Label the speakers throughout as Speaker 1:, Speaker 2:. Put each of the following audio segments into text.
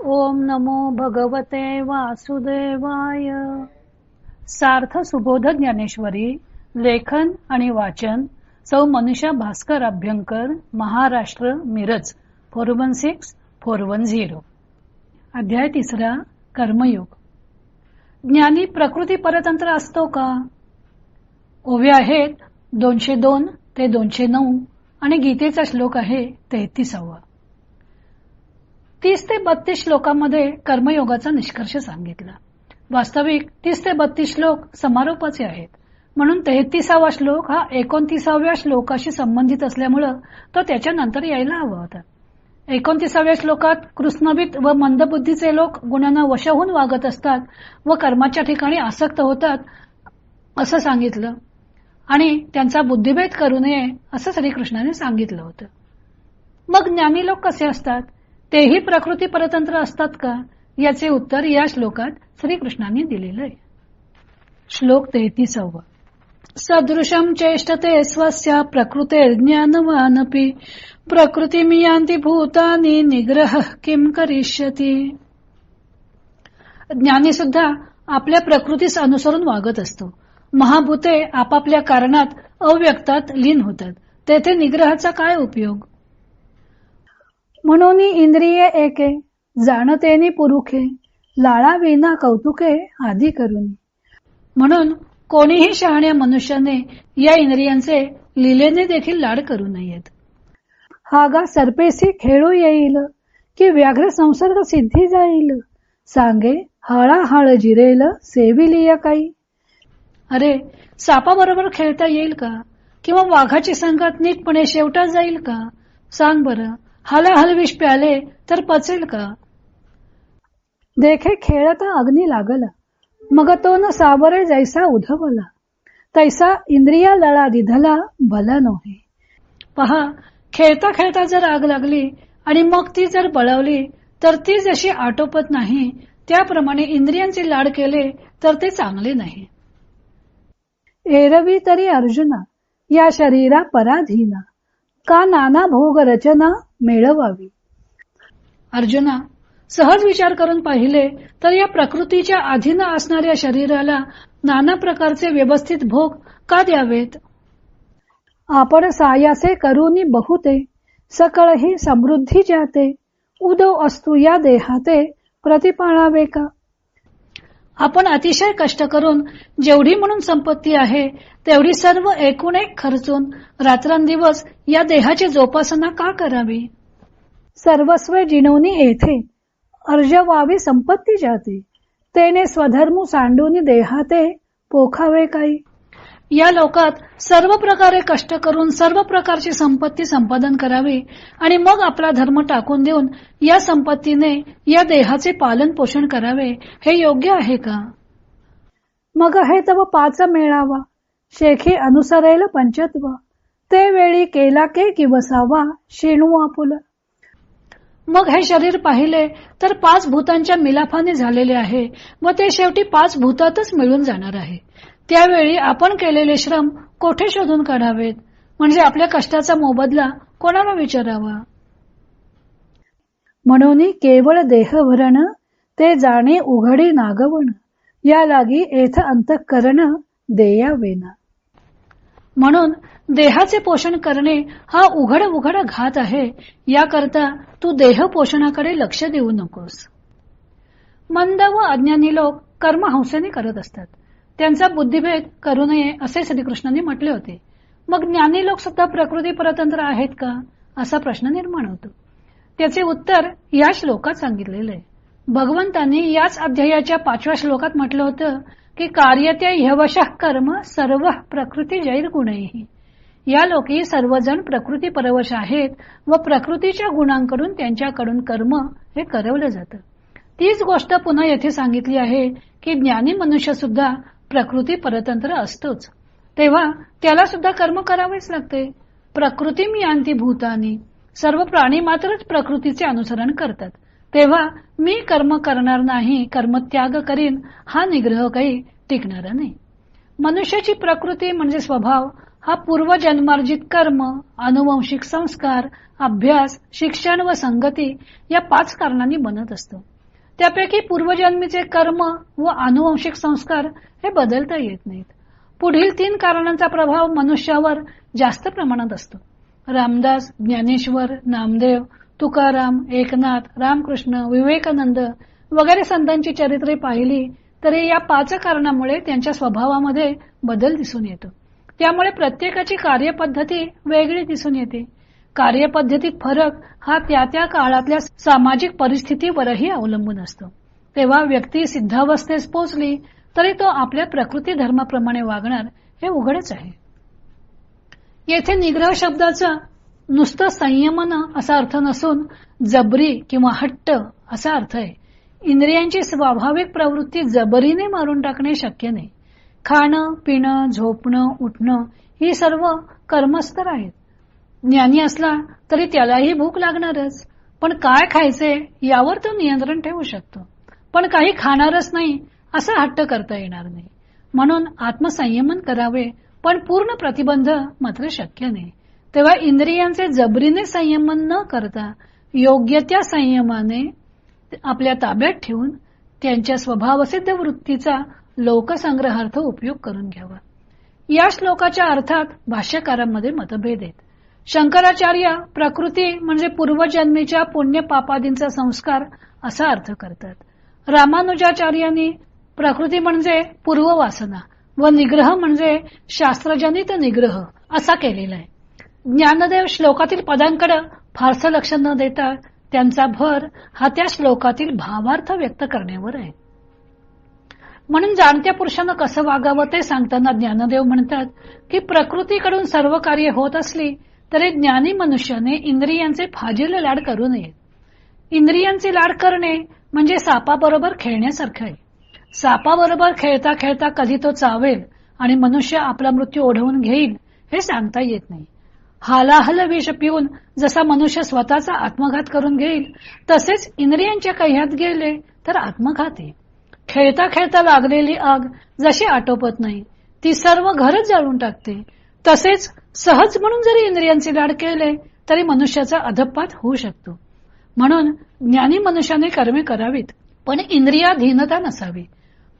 Speaker 1: ओम नमो भगवते वासुदेवाय. सार्थ सुबोध ज्ञानेश्वरी लेखन आणि वाचन Sau Manusha Bhaskar Abhyankar Maharashtra Miraj four one six four one zero. अध्याय तिसरा कर्मयोग. ज्ञानी प्रकृती परतंत्र असतो का? ओवे आहेत दोनशे दोन ते दोनशे नऊ आणि गीतेचा श्लोक आहे तेहतीसावा. तीस ते बत्तीस श्लोकांमध्ये कर्मयोगाचा निष्कर्ष सांगितला. वास्तविक तीस ते बत्तीस श्लोक समारोपाचे आहेत. म्हणून तेहतीसावा श्लोक हा एकोणतीसाव्या श्लोकाशी संबंधित असल्यामुळं तो त्याच्यानंतर यायला हवा होता. एकोणतीसाव्या श्लोकात कृष्णवित व मंदबुद्धीचे लोक गुणांना वशहून वागत असतात व कर्माच्या ठिकाणी आसक्त होतात असं सांगितलं. आणि त्यांचा बुद्धिभेद करू नये असं श्रीकृष्णाने सांगितलं होतं. मग ज्ञानी लोक कसे असतात? तेही प्रकृती परतंत्र असतात का? याचे उत्तर या श्लोकात श्रीकृष्णांनी दिलेलं आहे. श्लोक तेहतीसावा. सदृशम चेष्टते स्वस्य प्रकृते ज्ञानवानपी प्रकृती मियांती भूतानी निग्रह किम करिष्यती? ज्ञानी सुद्धा आपल्या प्रकृतीस अनुसरून वागत असतो. महाभूते आपापल्या कारणात अव्यक्तात लीन होतात. तेथे निग्रहाचा काय उपयोग? म्हणून इंद्रिये एके जाणतेनी पुरुखे लाळा विना कौतुके आदी करून. म्हणून कोणीही शहाण्या मनुष्याने या इंद्रियांचे लिलेने देखील लाड करू नयेत. हागा सरपेसी खेळू येईल की व्याघ्र संसर्ग सिद्धी जाईल. सांगे हळाहळ जिरेल सेविलिया काही. अरे सापाबरोबर खेळता येईल का? किंवा वाघाची संगत नीटपणे शेवटा जाईल का? सांग बरं. हलाहल विष प्याले तर पचेल का? देखे खेळता अग्नी लागला. मग तो न सावरे जैसा उधवला. तैसा इंद्रिया लळा दिधला भला नव्हे पहा खेळता खेळता जर आग लागली आणि मग ती जर बळवली तर ती जशी आटोपत नाही त्याप्रमाणे इंद्रियांचे लाड केले तर ते चांगले नाही. एरवी तरी अर्जुना या शरीरा पराधीना. का नाना भोग रचना मिळवावी? अर्जुना सहज विचार करून पाहिले तर या प्रकृतीच्या अधीन असणाऱ्या शरीराला नाना प्रकारचे व्यवस्थित भोग का द्यावेत? आपण सायासे करूनी बहुते सकळ ही समृद्धी जाते उदो असतो या देहाते प्रतिपाळावे का? आपण अतिशय कष्ट करून जेवढी म्हणून संपत्ती आहे तेवढी सर्व एकूण एक खर्चून रात्रंदिवस या देहाची जोपासना का करावी? सर्वस्व जिनवनी येथे अर्जवावी संपत्ती जाते. तेने स्वधर्म सांडून देहाते पोखावे काही. या लोकात सर्व प्रकारे कष्ट करून सर्व प्रकारची संपत्ती संपादन करावी आणि मग आपला धर्म टाकून देऊन या संपत्तीने या देहाचे पालन पोषण करावे हे योग्य आहे का? मग हे तव पाच मेळावा शेखी अनुसरेल पंचत्व ते वेळी केला के किवसावा शेणू आपुल मग हे शरीर पाहिले तर पाच भूतांच्या मिलाफाने झालेले आहे व ते शेवटी पाच भूतातच मिळून जाणार आहे. त्यावेळी आपण केलेले श्रम कोठे शोधून काढावेत? म्हणजे आपल्या कष्टाचा मोबदला कोणाला विचारावा? म्हणून केवळ देहभरण ते जाणे उघडी नागवण या लागी येथ अंतःकरण देयावेना. म्हणून देहाचे पोषण करणे हा उघड उघड घात आहे याकरता तू देह पोषणाकडे लक्ष देऊ नकोस. मंद व अज्ञानी लोक कर्महंसेने करत असतात. त्यांचा बुद्धिभेद करू नये असे श्रीकृष्णांनी म्हटले होते. मग ज्ञानी लोक सुद्धा प्रकृती परतंत्र आहेत का? असा प्रश्न निर्माण होतो. त्याचे उत्तर या श्लोकात सांगितलेले आहे. भगवंतांनी याच अध्यायाच्या पाचव्या श्लोकात म्हटलं होतं की कार्यत्या ह्यवशः कर्म सर्व प्रकृती जैर गुणही या लोकी सर्वजण प्रकृती परवश आहेत व प्रकृतीच्या गुणांकडून त्यांच्याकडून कर्म हे करवलं जातं. तीच गोष्ट पुन्हा येथे सांगितली आहे की ज्ञानी मनुष्य सुद्धा प्रकृती परतंत्र असतोच. तेव्हा त्याला सुद्धा कर्म करावेच लागते. प्रकृती मी आणती भूतानी सर्व प्राणी मात्रच प्रकृतीचे अनुसरण करतात. तेव्हा मी कर्म करणार नाही कर्मत्याग करीन हा निग्रह काही टिकणारा नाही. मनुष्याची प्रकृती म्हणजे स्वभाव हा पूर्वजन्मार्जित कर्म अनुवंशिक संस्कार अभ्यास शिक्षण व संगती या पाच कारणांनी बनत असतो. त्यापैकी पूर्वजन्मीचे कर्म व अनुवंशिक संस्कार हे बदलता येत नाहीत. पुढील तीन कारणांचा प्रभाव मनुष्यावर जास्त प्रमाणात असतो. रामदास ज्ञानेश्वर नामदेव तुकाराम एकनाथ रामकृष्ण विवेकानंद वगैरे संतांची चरित्रे पाहिली तरी या पाच कारणामुळे त्यांच्या स्वभावामध्ये बदल दिसून येतो. त्यामुळे प्रत्येकाची कार्यपद्धती वेगळी दिसून येते. कार्यपद्धतीत फरक हा त्या त्या काळातल्या सामाजिक परिस्थितीवरही अवलंबून असतो. तेव्हा व्यक्ती सिद्धावस्थेस पोचली तरी तो आपल्या प्रकृती धर्माप्रमाणे वागणार हे उघडच आहे. येथे निग्रह शब्दाचा नुसतं संयमन असा अर्थ नसून जबरी किंवा हट्ट असा अर्थ आहे. इंद्रियांची स्वाभाविक प्रवृत्ती जबरीने मारून टाकणे शक्य नाही. खाणं पिणं झोपणं उठणं ही सर्व कर्मस्तर आहेत. ज्ञानी असला तरी त्यालाही भूक लागणारच. पण काय खायचे यावर तो नियंत्रण ठेवू शकतो. पण काही खाणारच नाही असा हट्ट करता येणार नाही. म्हणून आत्मसंयमन करावे पण पूर्ण प्रतिबंध मात्र शक्य नाही. तेव्हा इंद्रियांचे जबरीने संयमन न करता योग्य त्या संयमाने आपल्या ताब्यात ठेवून त्यांच्या स्वभावसिद्ध वृत्तीचा लोकसंग्रहार्थ उपयोग करून घ्यावा. या श्लोकाच्या अर्थात भाष्यकारांमध्ये मतभेद आहेत. शंकराचार्य प्रकृती म्हणजे पूर्वजन्मीच्या पुण्य पापादींचा संस्कार असा अर्थ करतात. रामानुजाचार्यांनी प्रकृती म्हणजे पूर्ववासना व निग्रह म्हणजे शास्त्रजनित निग्रह असा केलेला आहे. ज्ञानदेव श्लोकातील पदांकडे फारसं लक्ष न देता त्यांचा भर हा त्या श्लोकातील भावार्थ व्यक्त करण्यावर आहे. म्हणून जाणत्या पुरुषानं कसं वागावं ते सांगताना ज्ञानदेव म्हणतात की प्रकृतीकडून सर्व कार्य होत असली तरी ज्ञानी मनुष्याने इंद्रियांचे फाजील लाड करू नये. इंद्रियांचे लाड करणे म्हणजे सापाबरोबर खेळण्यासारखं आहे. सापाबरोबर खेळता खेळता कधी तो चावेल आणि मनुष्य आपला मृत्यू ओढवून घेईल हे सांगता येत नाही. हालाहल विष पिऊन जसा मनुष्य स्वतःचा आत्मघात करून घेईल तसेच इंद्रियांच्या कह्यात गेले तर आत्मघात आहे. खेळता खेळता लागलेली आग जशी आटोपत नाही ती सर्व घरच जाळून टाकते. तसेच सहज म्हणून जरी इंद्रियांचे लाड केले तरी मनुष्याचा अधपात होऊ शकतो. म्हणून ज्ञानी मनुष्याने कर्मे करावीत पण इंद्रियाधीनता नसावी.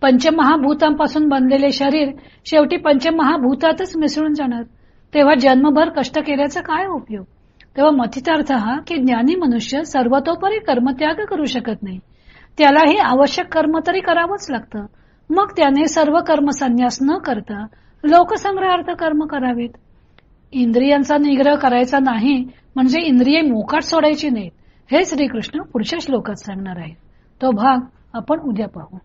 Speaker 1: पंचमहाभूतांपासून बनलेले शरीर शेवटी पंचमहाभूतातच मिसळून जाणार. तेव्हा जन्मभर कष्ट केल्याचा काय उपयोग? तेव्हा मथितार्थ हा की ज्ञानी मनुष्य सर्वतोपरी कर्मत्याग करू शकत नाही. त्यालाही आवश्यक कर्म तरी करावंच लागतं. मग त्याने सर्व कर्म संन्यास न करता लोकसंग्रहार्थ कर्म करावेत. इंद्रियांचा निग्रह करायचा नाही म्हणजे इंद्रिये मोकाट सोडायची नाहीत. हे श्रीकृष्ण पुढच्या श्लोकात सांगणार आहे तो भाग आपण उद्या पाहू.